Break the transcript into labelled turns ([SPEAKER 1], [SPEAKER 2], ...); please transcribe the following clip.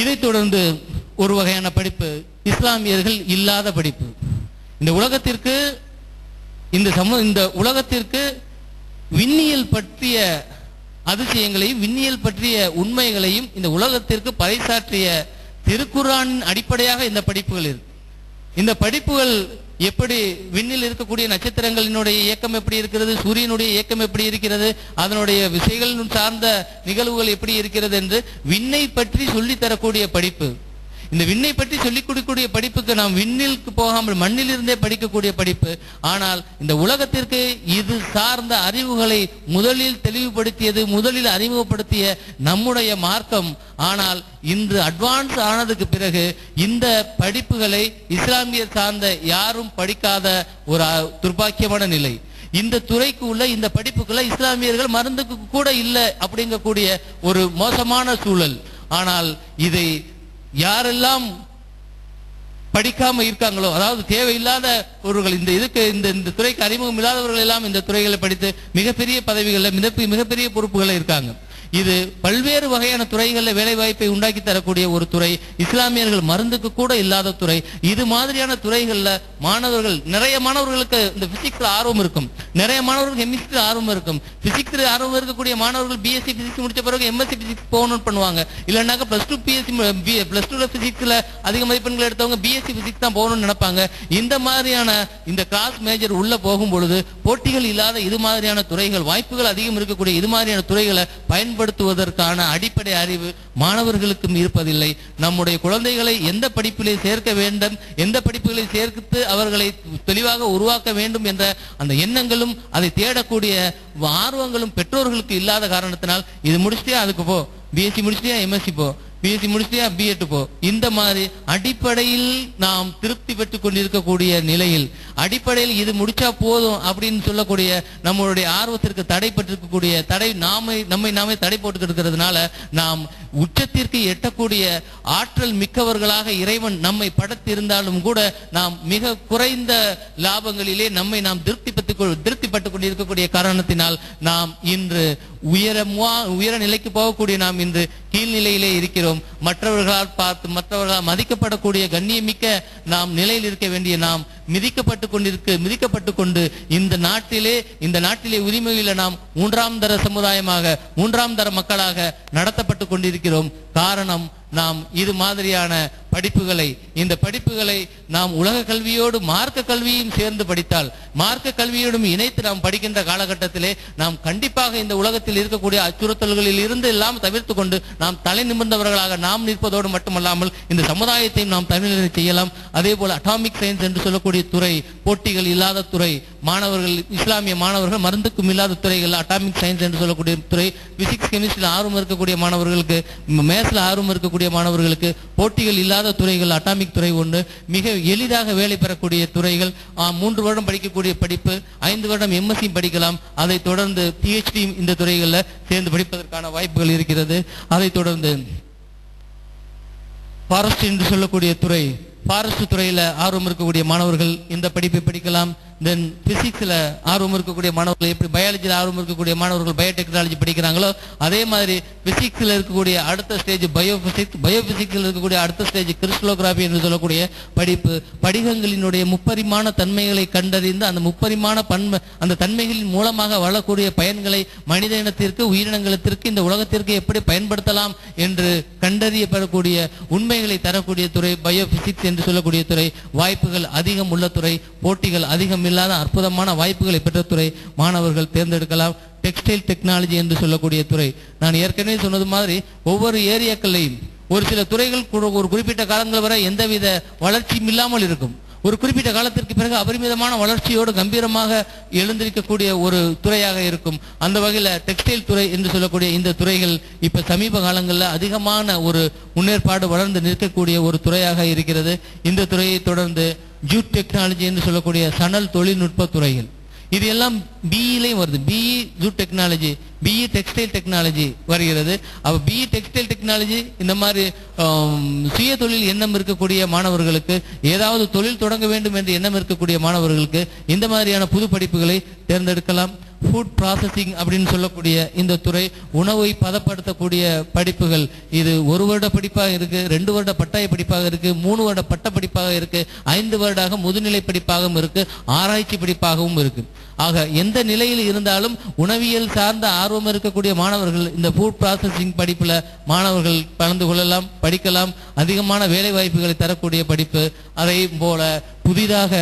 [SPEAKER 1] இதைத் தொடர்ந்து ஒரு வகையான படிப்பு இஸ்லாமியர்கள் இல்லாத படிப்பு. இந்த உலகத்திற்கு இந்த சமூக இந்த உலகத்திற்கு விண்ணியல் பற்றிய அதிசயங்களையும் விண்ணியல் பற்றிய உண்மைகளையும் இந்த உலகத்திற்கு பறைசாற்றிய திருக்குறான் அடிப்படையாக இந்த படிப்புகள் இருக்கு. இந்த படிப்புகள் எப்படி விண்ணில் இருக்கக்கூடிய நட்சத்திரங்களினுடைய இயக்கம் எப்படி இருக்கிறது சூரியனுடைய இயக்கம் எப்படி இருக்கிறது அதனுடைய விசைகள் சார்ந்த நிகழ்வுகள் எப்படி இருக்கிறது என்று விண்ணை பற்றி சொல்லித் தரக்கூடிய படிப்பு. இந்த விண்ணை பற்றி சொல்லிக் கொடுக்கக்கூடிய படிப்புக்கு நாம் விண்ணிற்கு போகாமல் மண்ணில் இருந்தே படிக்கக்கூடிய படிப்பு. ஆனால் இந்த உலகத்திற்கு இது சார்ந்த அறிவுகளை முதலில் தெளிவுபடுத்தியது முதலில் அறிமுகப்படுத்திய நம்முடைய மார்க்கம். ஆனால் இன்று அட்வான்ஸ் ஆனதுக்கு பிறகு இந்த படிப்புகளை இஸ்லாமியர் சார்ந்த யாரும் படிக்காத ஒரு துர்பாக்கியமான நிலை. இந்த துறைக்கு உள்ள இந்த படிப்புக்குள்ள இஸ்லாமியர்கள் மருந்துக்கு கூட இல்லை அப்படிங்கக்கூடிய ஒரு மோசமான சூழல். ஆனால் இதை யாரெல்லாம் படிக்காம இருக்காங்களோ அதாவது தேவையில்லாத ஒருவர்கள் இந்த இதுக்கு இந்த இந்த துறைக்கு அறிமுகம் இல்லாதவர்கள் எல்லாம் இந்த துறைகளை படித்து மிகப்பெரிய பதவிகளில் மிகப்பெரிய மிகப்பெரிய பொறுப்புகளில் இருக்காங்க. இது பல்வேறு வகையான துறைகளில் வேலை வாய்ப்பை உண்டாக்கி தரக்கூடிய ஒரு துறை இஸ்லாமியர்கள் மருந்துக்கு கூட இல்லாத துறை. இது மாதிரியான துறைகளில் மாணவர்கள் நிறைய மாணவர்களுக்கு இந்த பிசிக்ஸ்ல ஆர்வம் இருக்கும். நிறைய மாணவர்கள் கெமிஸ்ட்ரி ஆர்வம் இருக்கும். பிசிக்ஸ் ஆர்வம் இருக்கக்கூடிய மாணவர்கள் பிஎஸ்சி பிசிக்ஸ் முடிச்ச பிறகு எம்எஸ்சி பிசிக்ஸ் போகணும்னு பண்ணுவாங்க. இல்லைன்னாக்க பிளஸ் டூ பிஎஸ்சி பிளஸ் டூல பிசிக்ஸ்ல அதிக மதிப்பெண்கள் எடுத்தவங்க பிஎஸ்சி பிசிக்ஸ் தான் போகணும்னு நினைப்பாங்க. இந்த மாதிரியான இந்த கிளாஸ் மேஜர் உள்ள போகும் பொழுது போட்டிகள் இல்லாத இது மாதிரியான துறைகள் வாய்ப்புகள் அதிகம் இருக்கக்கூடிய இது மாதிரியான துறைகளை பயன்படுத்துவதற்கான அடிப்படை அறிவு மாணவர்களுக்கும் இருப்பதில்லை. நம்முடைய குழந்தைகளை எந்த படிப்பிலே சேர்க்க வேண்டும் எந்த படிப்புகளை சேர்த்து அவர்களை தெளிவாக உருவாக்க வேண்டும் என்ற அந்த எண்ணங்களும் ஆர்வங்களும் அதை தேடக்கூடிய ஆர்வங்களும் பெற்றோர்களுக்கு இல்லாத காரணத்தினால் இது முடிச்சிட்டியா அதுக்கு போ. பிஎஸ்சி முடிச்சிட்டியா எம்எஸ்சி போ. பிஎஸ்சி முடிச்சிட்டியா பிஎட் போ. இந்த மாதிரி அடிப்படையில் நாம் திருப்தி பெற்றுக் கொண்டிருக்கக்கூடிய நிலையில் அடிப்படையில் இது முடிச்சா போதும் அப்படின்னு சொல்லக்கூடிய நம்மளுடைய ஆர்வத்திற்கு தடைப்பட்டிருக்கக்கூடிய தடை நாமே நம்மை நாமே தடை போட்டு இருக்கிறதுனால நாம் உச்சத்திற்கு எட்டக்கூடிய ஆற்றல் மிக்கவர்களாக இறைவன் நம்மை படைத்திருந்தாலும் கூட நாம் மிக குறைந்த லாபங்களிலே நம்மை நாம் திருப்தி பெற்றுக் திருப்திப்பட்டுக் கொண்டிருக்கக்கூடிய காரணத்தினால் நாம் இன்று உயரமா உயர நிலைக்கு போகக்கூடிய நாம் இன்று கீழ்நிலையிலே இருக்கிறோம். மற்றவர்களால் பார்த்து மற்றவர்களால் மதிக்கப்படக்கூடிய கண்ணியமிக்க நாம் நிலையில் இருக்க வேண்டிய நாம் மிதிக்கப்பட்டு கொண்டிருக்க மிதிக்கப்பட்டு கொண்டு இந்த நாட்டிலே இந்த நாட்டிலே உரிமையில நாம் மூன்றாம் தர சமுதாயமாக மூன்றாம் தர மக்களாக நடத்தப்பட்டு கொண்டிருக்கிறோம். காரணம் நாம் இது மாதிரியான படிப்புகளை இந்த படிப்புகளை நாம் உலக கல்வியோடு மார்க்க கல்வியும் சேர்ந்து படித்தால் மார்க்க கல்வியோடும் இணைத்து நாம் படிக்கின்ற காலகட்டத்திலே நாம் கண்டிப்பாக இந்த உலகத்தில் இருக்கக்கூடிய அச்சுறுத்தல்களில் இருந்து எல்லாம் தவிர்த்து கொண்டு நாம் தலை நிமிர்ந்தவர்களாக நாம் நிற்பதோடு மட்டுமல்லாமல் இந்த சமுதாயத்தையும் நாம் தமிழரை செய்யலாம். அதே போல அட்டாமிக் சயின்ஸ் என்று சொல்லக்கூடிய துறை போட்டிகள் இல்லாத துறை மாணவர்கள் இஸ்லாமிய மாணவர்கள் மருந்துக்கும் இல்லாத துறைகள் அட்டாமிக் சயின்ஸ் என்று சொல்லக்கூடிய துறை பிசிக்ஸ் கெமிஸ்ட்ரியில் ஆர்வம் இருக்கக்கூடிய மாணவர்களுக்கு மேத்ஸில் ஆர்வம் இருக்கக்கூடிய மாணவர்களுக்கு போட்டிகள் இல்லாத துறைகள் அட்டாமிக் துறை ஒன்று மிக எளிதாக வேலை பெறக்கூடிய துறைகள் மூன்று வருடம் படிக்கக்கூடிய படிப்பு ஐந்து வருடம் எம்எஸ்சி படிக்கலாம் அதைத் தொடர்ந்து பிஹெச்டி இந்த துறைகளில் சேர்ந்து படிப்பதற்கான வாய்ப்புகள் இருக்கிறது. அதைத் தொடர்ந்து ஃபாரஸ்ட் என்று சொல்லக்கூடிய துறை ஃபாரஸ்ட் துறையில் ஆர்வம் இருக்கக்கூடிய மாணவர்கள் இந்த படிப்பை படிக்கலாம் தென் பிசிக்ஸில் ஆர்வம் இருக்கக்கூடிய மாணவர்கள் எப்படி பயாலஜியில் ஆர்வம் இருக்கக்கூடிய மாணவர்கள் பயோடெக்னாலஜி படிக்கிறாங்களோ அதே மாதிரி பிசிக்ஸில் இருக்கக்கூடிய அடுத்த ஸ்டேஜ் பயோபிசிக்ஸ் பயோபிசிக்ஸில் இருக்கக்கூடிய அடுத்த ஸ்டேஜ் கிறிஸ்டலோகிராபி என்று சொல்லக்கூடிய படிப்பு படிகங்களினுடைய முப்பரிமாண தன்மைகளை கண்டறிந்து அந்த முப்பரிமாண பன்மை அந்த தன்மைகளின் மூலமாக வளரக்கூடிய பயன்களை மனித இனத்திற்கு உயிரினங்களுக்கு இந்த உலகத்திற்கு எப்படி பயன்படுத்தலாம் என்று கண்டறியப்படக்கூடிய உண்மைகளை தரக்கூடிய துறை பயோபிசிக்ஸ் என்று சொல்லக்கூடிய துறை வாய்ப்புகள் அதிகம் உள்ள துறை போட்டிகள் அதிகம் இல்லாத அற்புதமான வாய்ப்புகளை பெற்ற துறை மாணவர்கள் தேர்ந்தெடுக்கலாம். டெக்ஸ்டைல் டெக்னாலஜி என்று சொல்லக்கூடிய துறை. நான் ஏற்கனவே சொன்னது மாதிரி ஒவ்வொரு ஏரியாக்கள்லையும் ஒரு சில துறைகள் ஒரு குறிப்பிட்ட காலங்கள் வரை எந்தவித வளர்ச்சியும் இல்லாமல் இருக்கும். ஒரு குறிப்பிட்ட காலத்திற்கு பிறகு அபரிமிதமான வளர்ச்சியோடு கம்பீரமாக எழுந்திருக்கக்கூடிய ஒரு துறையாக இருக்கும். அந்த வகையில் டெக்ஸ்டைல் துறை என்று சொல்லக்கூடிய இந்த துறைகள் இப்ப சமீப காலங்களில் அதிகமான ஒரு முன்னேற்பாடு வளர்ந்து நிற்கக்கூடிய ஒரு துறையாக இருக்கிறது. இந்த துறையை தொடர்ந்து ஜூட் டெக்னாலஜி என்று சொல்லக்கூடிய சணல் தொழில்நுட்ப துறைகள் இது எல்லாம் பிஇலையும் வருது. B E jute technology B E textile technology வருகிறது. அப்ப பிஇ டெக்ஸ்டைல் டெக்னாலஜி இந்த மாதிரி சுய தொழில் எண்ணம் இருக்கக்கூடிய மாணவர்களுக்கு ஏதாவது தொழில் தொடங்க வேண்டும் என்று எண்ணம் இருக்கக்கூடிய மாணவர்களுக்கு இந்த மாதிரியான புது படிப்புகளை தேர்ந்தெடுக்கலாம். ஃபுட் ப்ராசஸிங் அப்படின்னு சொல்லக்கூடிய இந்த துறை உணவை பதப்படுத்தக்கூடிய படிப்புகள். இது ஒரு வருட படிப்பாக இருக்கு ரெண்டு வருட பட்டாய படிப்பாக இருக்கு மூணு வருட பட்ட படிப்பாக இருக்கு ஐந்து வருடாக முதுநிலை படிப்பாகவும் இருக்கு ஆராய்ச்சி படிப்பாகவும் இருக்கு. ஆக எந்த நிலையில் இருந்தாலும் உணவியல் சார்ந்த ஆர்வம் இருக்கக்கூடிய மாணவர்கள் இந்த ஃபுட் ப்ராசஸிங் படிப்புல மாணவர்கள் கலந்து கொள்ளலாம் படிக்கலாம். அதிகமான வேலை வாய்ப்புகளை தரக்கூடிய படிப்பு அதை போல புதிதாக